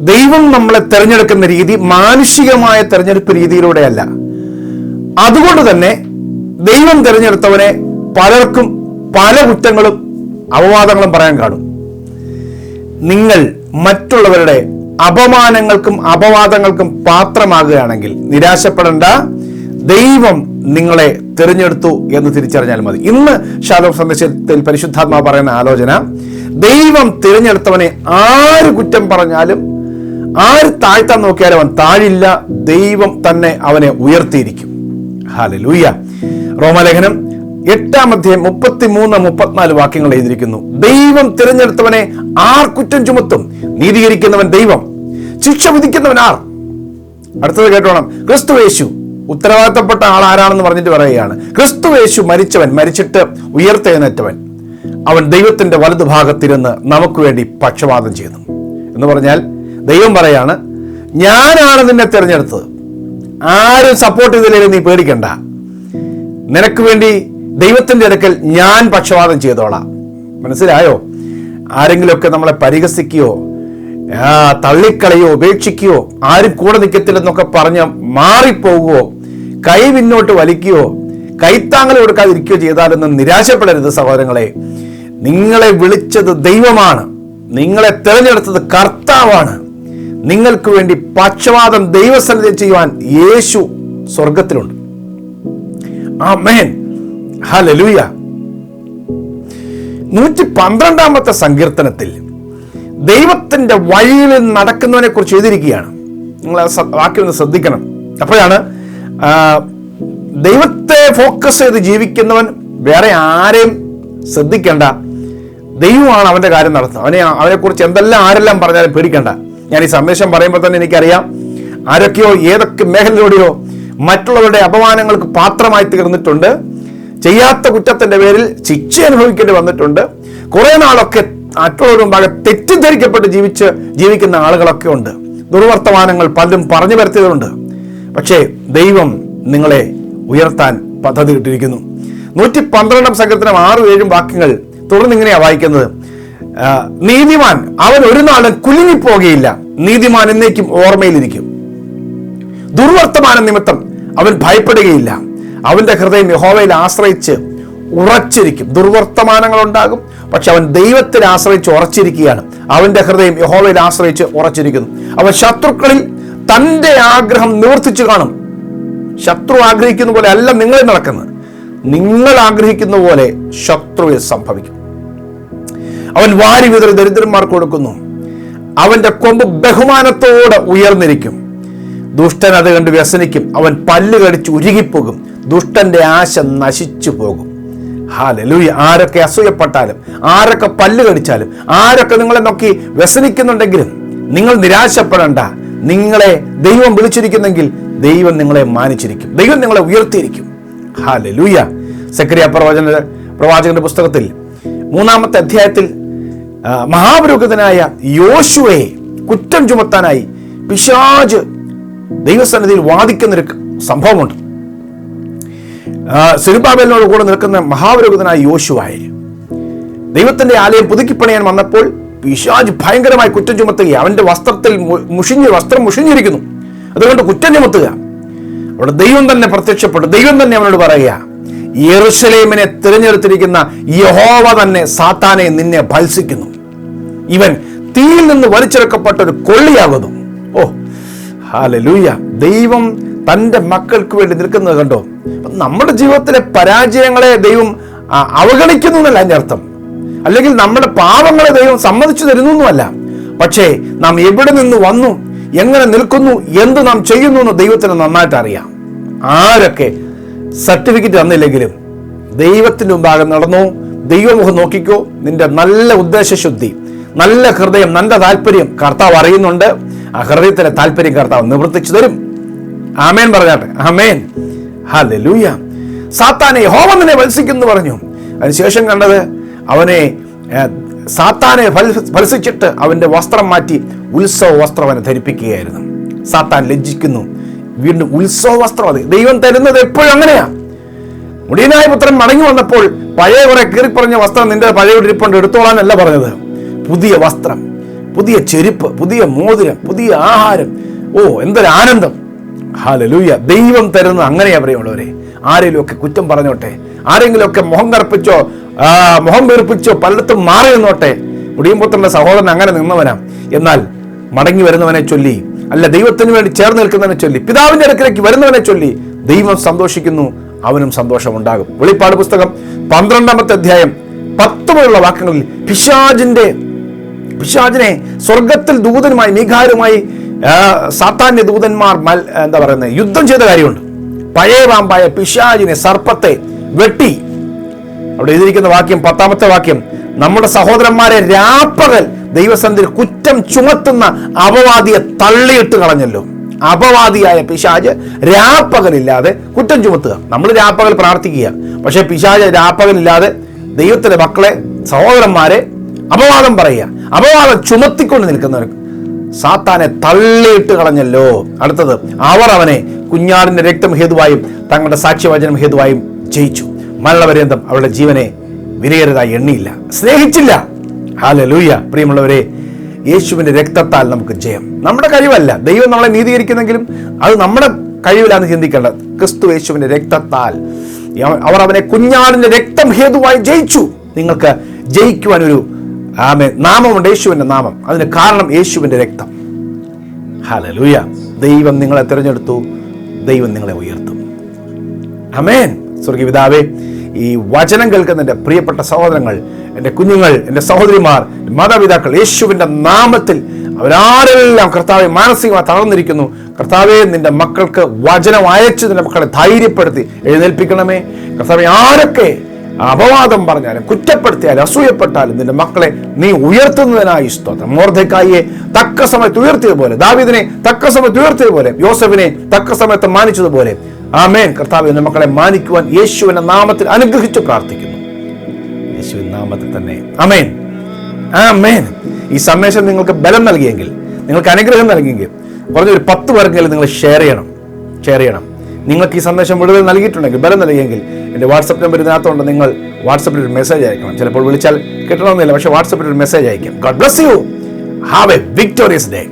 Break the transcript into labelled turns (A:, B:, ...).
A: ദൈവം നമ്മളെ തിരഞ്ഞെടുക്കുന്ന രീതി മാനുഷികമായ തിരഞ്ഞെടുപ്പ് രീതിയിലൂടെയല്ല. അതുകൊണ്ട് തന്നെ ദൈവം തിരഞ്ഞെടുത്തവനെ പലർക്കും പല കുറ്റങ്ങളും അപവാദങ്ങളും പറയാൻ കാണും. നിങ്ങൾ മറ്റുള്ളവരുടെ അപമാനങ്ങൾക്കും അപവാദങ്ങൾക്കും പാത്രമാകുകയാണെങ്കിൽ നിരാശപ്പെടേണ്ട. ദൈവം നിങ്ങളെ തിരഞ്ഞെടുത്തു എന്ന് തിരിച്ചറിഞ്ഞാൽ മതി. ഇന്ന് ഷാദോഫ് സന്ദേശത്തിൽ പരിശുദ്ധാത്മാവ് പറയുന്ന ആലോചന ദൈവം തിരഞ്ഞെടുത്തവനെ ആര് കുറ്റം പറഞ്ഞാലും ആര് താഴ്ത്താൻ നോക്കിയാലും അവൻ താഴില്ല. ദൈവം തന്നെ അവനെ ഉയർത്തിയിരിക്കും. ഹാലലൂയ റോമലേഖനം എട്ടാം അധ്യായം മുപ്പത്തിമൂന്ന് മുപ്പത്തിനാല് വാക്യങ്ങൾ എഴുതിയിരിക്കുന്നു. ദൈവം തിരഞ്ഞെടുത്തവനെ ആർ കുറ്റം ചുമത്തും? നീതീകരിക്കുന്നവൻ ദൈവം. ശിക്ഷ വിധിക്കുന്നവൻ ആർ? അടുത്തത് കേട്ടോണം. ക്രിസ്തു യേശു. ഉത്തരവാദിത്തപ്പെട്ട ആൾ ആരാണെന്ന് പറഞ്ഞിട്ട് പറയുകയാണ്. ക്രിസ്തു യേശു മരിച്ചവൻ മരിച്ചിട്ട് ഉയർത്തെഴുന്നേറ്റവൻ. അവൻ ദൈവത്തിന്റെ വലതുഭാഗത്തിരുന്ന് നമുക്ക് വേണ്ടി പക്ഷപാതം ചെയ്തു എന്ന് പറഞ്ഞാൽ ദൈവം പറയാണ് ഞാനാണ് നിന്നെ തിരഞ്ഞെടുത്തത്. ആരും സപ്പോർട്ട് ചെയ്തില്ലെങ്കിൽ നീ പേടിക്കണ്ട. നിനക്ക് വേണ്ടി ദൈവത്തിന്റെ അടുക്കൽ ഞാൻ പക്ഷപാതം ചെയ്തോളാം. മനസ്സിലായോ? ആരെങ്കിലുമൊക്കെ നമ്മളെ പരിഹസിക്കുകയോ തള്ളിക്കളയോ ഉപേക്ഷിക്കുകയോ ആരും കൂടെ നിൽക്കത്തില്ലെന്നൊക്കെ പറഞ്ഞ് മാറിപ്പോകുകയോ കൈ പിന്നോട്ട് വലിക്കുകയോ കൈത്താങ്ങൽ കൊടുക്കാതിരിക്കുകയോ ചെയ്താലൊന്നും നിരാശപ്പെടരുത് സഹോദരങ്ങളെ. നിങ്ങളെ വിളിച്ചത് ദൈവമാണ്. നിങ്ങളെ തിരഞ്ഞെടുത്തത് കർത്താവാണ്. നിങ്ങൾക്ക് വേണ്ടി പക്ഷപാതം ദൈവസന്നിധി ചെയ്യുവാൻ യേശു സ്വർഗത്തിലുണ്ട് ആമേൻ. ഹല്ലേലൂയ. നൂറ്റി പന്ത്രണ്ടാമത്തെ സങ്കീർത്തനത്തിൽ ദൈവത്തിന്റെ വഴിയിൽ നടക്കുന്നവനെ കുറിച്ച് എഴുതിയിരിക്കുകയാണ്. നിങ്ങൾ ആ വാക്യം ഒന്ന് ശ്രദ്ധിക്കണം. അപ്പോഴാണ് ആ, ദൈവത്തെ ഫോക്കസ് ചെയ്ത് ജീവിക്കുന്നവൻ വേറെ ആരെയും ശ്രദ്ധിക്കേണ്ട. ദൈവമാണ് അവന്റെ കാര്യം നടത്തുന്നത്. അവനെ അവനെക്കുറിച്ച് എന്തെല്ലാം ആരെല്ലാം പറഞ്ഞാലും പേടിക്കണ്ട. ഞാൻ ഈ സന്ദേശം പറയുമ്പോൾ തന്നെ എനിക്കറിയാം. ആരൊക്കെയോ ഏതൊക്കെ മേഖലയിലൂടെയോ മറ്റുള്ളവരുടെ അപമാനങ്ങൾക്ക് പാത്രമായി തീർന്നിട്ടുണ്ട്. ചെയ്യാത്ത കുറ്റത്തിന്റെ പേരിൽ ശിക്ഷ അനുഭവിക്കേണ്ടി വന്നിട്ടുണ്ട്. കുറേ നാളൊക്കെ മറ്റുള്ളവരുടെ മുമ്പാകെ തെറ്റിദ്ധരിക്കപ്പെട്ട് ജീവിച്ച് ജീവിക്കുന്ന ആളുകളൊക്കെ ഉണ്ട്. ദുർവർത്തമാനങ്ങൾ പലരും പറഞ്ഞു വരുത്തിയതുണ്ട്. പക്ഷേ ദൈവം നിങ്ങളെ ഉയർത്താൻ പദ്ധതി ഇട്ടിരിക്കുന്നു. നൂറ്റി പന്ത്രണ്ടാം സങ്കീർത്തനം ആറും ഏഴും വാക്യങ്ങൾ തുടർന്ന് ഇങ്ങനെയാണ് വായിക്കുന്നത് നീതിമാൻ അവൻ ഒരു നാളും കുലുങ്ങിപ്പോകുകയില്ല നീതിമാൻ എന്നേക്കും ഓർമ്മയിലിരിക്കും. ദുർവർത്തമാന നിമിത്തം അവൻ ഭയപ്പെടുകയില്ല. അവന്റെ ഹൃദയം യഹോവയിൽ ആശ്രയിച്ച് ഉറച്ചിരിക്കും. ദുർവർത്തമാനങ്ങൾ ഉണ്ടാകും പക്ഷെ അവൻ ദൈവത്തിൽ ആശ്രയിച്ച് ഉറച്ചിരിക്കുകയാണ്. അവന്റെ ഹൃദയം യഹോവയിൽ ആശ്രയിച്ച് ഉറച്ചിരിക്കുന്നു. അവൻ ശത്രുക്കളിൽ തന്റെ ആഗ്രഹം നിവർത്തിച്ചു കാണും. ശത്രു ആഗ്രഹിക്കുന്ന പോലെ അല്ല നിങ്ങൾ നടക്കുന്നത്. നിങ്ങൾ ആഗ്രഹിക്കുന്ന പോലെ ശത്രുവിൽ സംഭവിക്കും. അവൻ വാരി വിതറി ദരിദ്രന്മാർക്ക് കൊടുക്കുന്നു. അവന്റെ കൊമ്പ് ബഹുമാനത്തോടെ ഉയർന്നിരിക്കും. ദുഷ്ടൻ അത് കണ്ട് വ്യസനിക്കും. അവൻ പല്ല് കടിച്ച് ഉരുകിപ്പോകും. ദുഷ്ടന്റെ ആശ നശിച്ചു പോകും. ഹാലലൂയ ആരൊക്കെ അസൂയപ്പെട്ടാലും ആരൊക്കെ പല്ല് കടിച്ചാലും ആരൊക്കെ നിങ്ങളെ നോക്കി വ്യസനിക്കുന്നുണ്ടെങ്കിലും നിങ്ങൾ നിരാശപ്പെടേണ്ട. നിങ്ങളെ ദൈവം വിളിച്ചിരിക്കുന്നെങ്കിൽ ദൈവം നിങ്ങളെ മാനിച്ചിരിക്കും. ദൈവം നിങ്ങളെ ഉയർത്തിയിരിക്കും. ഹാലലൂയ സക്രിയ പ്രവചന പ്രവാചകന്റെ പുസ്തകത്തിൽ മൂന്നാമത്തെ അധ്യായത്തിൽ മഹാപുരോഹിതനായ യോശുവയെ കുറ്റം ചുമത്താനായി പിശാജ് ദൈവസന്നിധിയിൽ വാദിക്കുന്നൊരു സംഭവമുണ്ട്. സിരുബാബേലിനോട് കൂടെ നിൽക്കുന്ന മഹാപുരോഹിതനായ യോശുവായ ദൈവത്തിന്റെ ആലയം പുതുക്കിപ്പണിയാൻ വന്നപ്പോൾ പിശാജ് ഭയങ്കരമായി കുറ്റം ചുമത്തുക അവന്റെ വസ്ത്രത്തിൽ മുഷിഞ്ഞ് വസ്ത്രം മുഷിഞ്ഞിരിക്കുന്നു. അതുകൊണ്ട് കുറ്റം ചുമത്തുക അവിടെ ദൈവം തന്നെ പ്രത്യക്ഷപ്പെട്ടു. ദൈവം തന്നെ അവനോട് പറയുക യെറുസലേമിനെ തിരഞ്ഞെടുത്തിരിക്കുന്ന യഹോവ തന്നെ സാത്താനെ നിന്നെ ഭത്സിക്കുന്നു. ഇവൻ തീയിൽ നിന്ന് വലിച്ചെടുക്കപ്പെട്ട ഒരു കൊള്ളിയാകുന്നു. ഓ ഹാലലൂയ. ദൈവം തന്റെ മക്കൾക്ക് വേണ്ടി നിൽക്കുന്നത് കണ്ടോ? നമ്മുടെ ജീവിതത്തിലെ പരാജയങ്ങളെ ദൈവം അവഗണിക്കുന്നു എന്നല്ല അതിന്റെ അർത്ഥം. അല്ലെങ്കിൽ നമ്മുടെ പാപങ്ങളെ ദൈവം സമ്മതിച്ചു തരുന്നൊന്നുമല്ല. പക്ഷേ നാം എവിടെ നിന്ന് വന്നു? എങ്ങനെ നിൽക്കുന്നു? എന്ത് നാം ചെയ്യുന്നു എന്ന് ദൈവത്തിന് നന്നായിട്ട് അറിയാം. ആരൊക്കെ സർട്ടിഫിക്കറ്റ് തന്നില്ലെങ്കിലും ദൈവത്തിന്റെ മുമ്പാകെ നടന്നു ദൈവമുഖം നോക്കിക്കോ നിന്റെ നല്ല ഉദ്ദേശശുദ്ധി നല്ല ഹൃദയം നല്ല താല്പര്യം കർത്താവ് അറിയുന്നുണ്ട്. ആ ഹൃദയത്തിലെ താല്പര്യം കർത്താവ് നിവർത്തിച്ചു തരും. ആമേൻ പറഞ്ഞാട്ടെ. ആമേൻ. ഹല്ലേലൂയ. സാത്താനെ ഹോമം നിന്നെ വത്സിക്കുന്നു പറഞ്ഞു. അതിനുശേഷം കണ്ടത് അവനെ സാത്താനെ ഫലസിച്ചിട്ട് അവന്റെ വസ്ത്രം മാറ്റി ഉത്സവ വസ്ത്രം അവനെ ധരിപ്പിക്കുകയായിരുന്നു. സാത്താൻ ലജ്ജിക്കുന്നു. വീണ്ടും ഉത്സവ വസ്ത്രം അത് ദൈവം തരുന്നത് എപ്പോഴും അങ്ങനെയാണ് മുടിയനായ പുത്രൻ മടങ്ങി വന്നപ്പോൾ പഴയ കുറെ കീറിപ്പറഞ്ഞ വസ്ത്രം നിന്റെ പഴയ ഇരിപ്പുണ്ട് എടുത്തോളാനല്ല പറഞ്ഞത്. പുതിയ വസ്ത്രം പുതിയ ചെരുപ്പ് പുതിയ മോതിരം പുതിയ ആഹാരം. ഓ എന്തൊരു ആനന്ദം. ഹാലലൂയ ദൈവം തരുന്നത് അങ്ങനെയാ പറയുള്ളവരെ ആരെങ്കിലും ഒക്കെ കുറ്റം പറഞ്ഞോട്ടെ? ആരെങ്കിലും ഒക്കെ മുഖം കറുപ്പിച്ചോ ആ, മുഖം വീർപ്പിച്ചോ പലയിടത്തും മാറി നിന്നോട്ടെ. മുടിയുമ്പുത്തന്റെ സഹോദരൻ അങ്ങനെ നിന്നവനാ. എന്നാൽ മടങ്ങി വരുന്നവനെ ചൊല്ലി അല്ല ദൈവത്തിന് വേണ്ടി ചേർന്ന് നിൽക്കുന്നവനെ ചൊല്ലി പിതാവിന്റെ അടുക്കിലേക്ക് വരുന്നവനെ ചൊല്ലി ദൈവം സന്തോഷിക്കുന്നു അവനും സന്തോഷമുണ്ടാകും. വെളിപ്പാട് പുസ്തകം പന്ത്രണ്ടാമത്തെ അധ്യായം പത്ത് മുതലുള്ള വാക്യങ്ങളിൽ പിശാജിന്റെ പിശാജിനെ സ്വർഗത്തിൽ ദൂതനുമായി മീഘാരുമായി സാത്താന്യ ദൂതന്മാർ മൽ എന്താ പറയുന്നത് യുദ്ധം ചെയ്ത കാര്യമുണ്ട്. പഴയ പാമ്പായ പിശാജിനെ സർപ്പത്തെ വെട്ടി അവിടെ എഴുതിയിരിക്കുന്ന വാക്യം പത്താമത്തെ വാക്യം നമ്മുടെ സഹോദരന്മാരെ രാപ്പകൽ ദൈവസന്ധിയിൽ കുറ്റം ചുമത്തുന്ന അപവാദിയെ തള്ളിയിട്ട് കളഞ്ഞല്ലോ. അപവാദിയായ പിശാജ് രാപ്പകലില്ലാതെ കുറ്റം ചുമത്തുക. നമ്മൾ രാപ്പകൽ പ്രാർത്ഥിക്കുക. പക്ഷേ പിശാജ് രാപ്പകലില്ലാതെ ദൈവത്തിന്റെ മക്കളെ സഹോദരന്മാരെ അപവാദം പറയുക. അപവാദം ചുമത്തിക്കൊണ്ട് നിൽക്കുന്നവർ സാത്താനെ തള്ളിയിട്ട് കളഞ്ഞല്ലോ. അടുത്തത് അവർ അവനെ കുഞ്ഞാടിന്റെ രക്തം ഹേതുവായും തങ്ങളുടെ സാക്ഷ്യവചനം ഹേതുവായും ജയിച്ചു. മരണപര്യന്തം അവളുടെ ജീവനെ വിലയേറതായി എണ്ണിയില്ല. സ്നേഹിച്ചില്ല. ഹാലലൂയ പ്രിയമുള്ളവരെ യേശുവിന്റെ രക്തത്താൽ നമുക്ക് ജയം. നമ്മുടെ കഴിവല്ല. ദൈവം നമ്മളെ നീതീകരിക്കുന്നെങ്കിലും അത് നമ്മുടെ കഴിവിലാന്ന് ചിന്തിക്കേണ്ടത് ക്രിസ്തു യേശുവിന്റെ രക്തത്താൽ. അവർ അവനെ കുഞ്ഞാടിന്റെ രക്തം ഹേതുവായി ജയിച്ചു. നിങ്ങൾക്ക് ജയിക്കുവാൻ ഒരു ആമേ നാമമുണ്ട് യേശുവിന്റെ നാമം. അതിന് കാരണം യേശുവിന്റെ രക്തം. ഹലലൂയ ദൈവം നിങ്ങളെ തിരഞ്ഞെടുത്തു. ദൈവം നിങ്ങളെ ഉയർത്തും. അമേൻ സ്വർഗീപിതാവേ ഈ വചനം കേൾക്കുന്ന എന്റെ പ്രിയപ്പെട്ട സഹോദരങ്ങൾ എന്റെ കുഞ്ഞുങ്ങൾ എന്റെ സഹോദരിമാർ മാതാപിതാക്കൾ യേശുവിന്റെ നാമത്തിൽ അവരാരെല്ലാം കർത്താവെ മാനസികമായി തളർന്നിരിക്കുന്നു. കർത്താവെ നിന്റെ മക്കൾക്ക് വചനം അയച്ച് നിന്റെ മക്കളെ ധൈര്യപ്പെടുത്തി എഴുന്നേൽപ്പിക്കണമേ. കർത്താവെ ആരൊക്കെ അപവാദം പറഞ്ഞാലും കുറ്റപ്പെടുത്തിയാലും അസൂയപ്പെട്ടാലും നിന്റെ മക്കളെ നീ ഉയർത്തുന്നതിനായി സ്തോത്രം. മോർദ്ധക്കായെ തക്ക സമയത്ത് ഉയർത്തിയതുപോലെ ദാവിദിനെ തക്ക സമയത്ത് ഉയർത്തിയതുപോലെ യോസഫിനെ തക്ക സമയത്ത് മാനിച്ചതുപോലെ ആമേൻ. കർത്താവ് മക്കളെ മാനിക്കുവാൻ യേശുവിന്റെ നാമത്തിൽ അനുഗ്രഹിച്ചു പ്രാർത്ഥിക്കുന്നു. യേശുവിൻ നാമത്തിൽ തന്നെ. അമേൻ ആമേൻ. ഈ സന്ദേശം നിങ്ങൾക്ക് ബലം നൽകിയെങ്കിൽ നിങ്ങൾക്ക് അനുഗ്രഹം നൽകിയെങ്കിൽ കുറഞ്ഞൊരു പത്ത് പേർക്കെങ്കിലും നിങ്ങൾ ഷെയർ ചെയ്യണം. ഷെയർ ചെയ്യണം. നിങ്ങൾക്ക് ഈ സന്ദേശം മുഴുവൻ നൽകിയിട്ടുണ്ടെങ്കിൽ ബലം നൽകിയെങ്കിൽ എന്റെ വാട്സപ്പ് നമ്പർ ഇതിനകത്തുകൊണ്ട് നിങ്ങൾ വാട്സപ്പിൽ ഒരു മെസ്സേജ് അയക്കണം. ചിലപ്പോൾ വിളിച്ചാൽ കിട്ടണമെന്നില്ല പക്ഷേ വാട്സപ്പിൽ ഒരു മെസ്സേജ് അയക്കാം God bless you have a victorious day